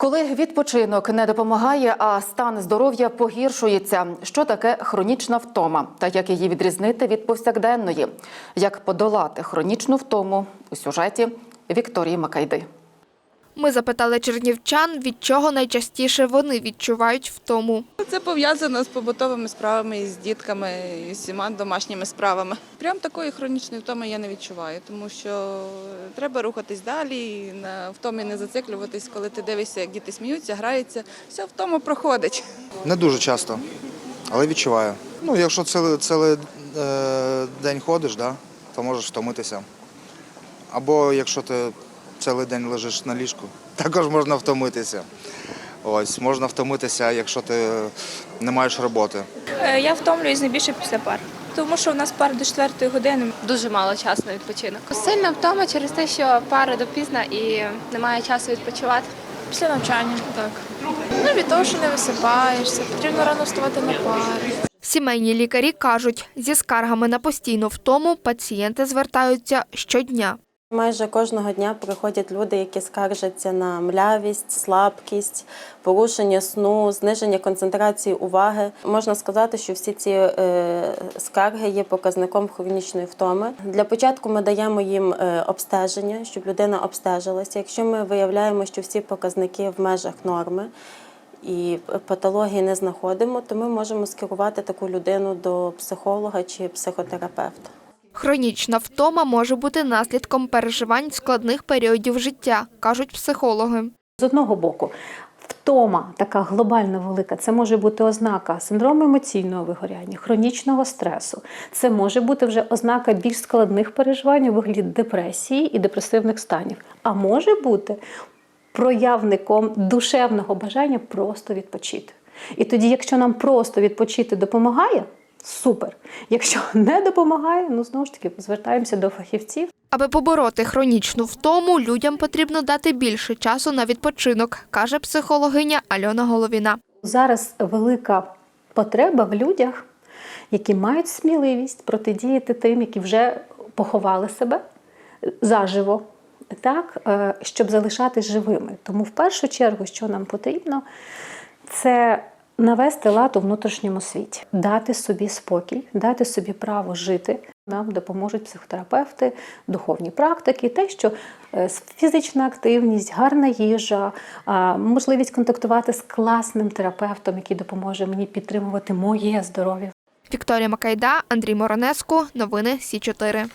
Коли відпочинок не допомагає, а стан здоров'я погіршується, що таке хронічна втома та як її відрізнити від повсякденної? Як подолати хронічну втому у сюжеті Вікторії Макайди. Ми запитали чернівчан, від чого найчастіше вони відчувають втому. Це пов'язано з побутовими справами, і з дітками, і з всіма домашніми справами. Прям такої хронічної втоми я не відчуваю, тому що треба рухатись далі, на втомі не зациклюватись, коли ти дивишся, як діти сміються, граються. Все втома проходить. Не дуже часто, але відчуваю. Ну, якщо цілий, цілий е, день ходиш, да, то можеш втомитися. Або якщо ти цілий день лежиш на ліжку, також можна втомитися. Ось, можна втомитися, якщо ти не маєш роботи. Е, Я втомлююсь найбільше після пар, тому що у нас пар до 4 години. дуже мало часу на відпочинок. Сильна втома через те, що пара допізна і немає часу відпочивати. Після навчання. Так. Ну, від того, що не висипаєшся, потрібно рано вставати на пари. Сімейні лікарі кажуть, зі скаргами на постійну втому пацієнти звертаються щодня. Майже кожного дня приходять люди, які скаржаться на млявість, слабкість, порушення сну, зниження концентрації уваги. Можна сказати, що всі ці е, скарги є показником хронічної втоми. Для початку ми даємо їм е, обстеження, щоб людина обстежилася. Якщо ми виявляємо, що всі показники в межах норми і патології не знаходимо, то ми можемо скерувати таку людину до психолога чи психотерапевта. Хронічна втома може бути наслідком переживань складних періодів життя, кажуть психологи. З одного боку, втома така глобальна велика, це може бути ознака синдрому емоційного вигоряння, хронічного стресу. Це може бути вже ознака більш складних переживань у вигляді депресії і депресивних станів. А може бути проявником душевного бажання просто відпочити. І тоді, якщо нам просто відпочити допомагає, супер. Якщо не допомагає, ну знову ж таки звертаємося до фахівців. Аби побороти хронічну втому, людям потрібно дати більше часу на відпочинок, каже психологиня Альона Головіна. Зараз велика потреба в людях, які мають сміливість протидіяти тим, які вже поховали себе заживо, так, е, щоб залишатись живими. Тому в першу чергу, що нам потрібно, це навести лад у внутрішньому світі, дати собі спокій, дати собі право жити. Нам допоможуть психотерапевти, духовні практики, те, що е, фізична активність, гарна їжа, можливість контактувати з класним терапевтом, який допоможе мені підтримувати моє здоров'я. Вікторія Макайда, Андрій Моронеску. Новини Сі 4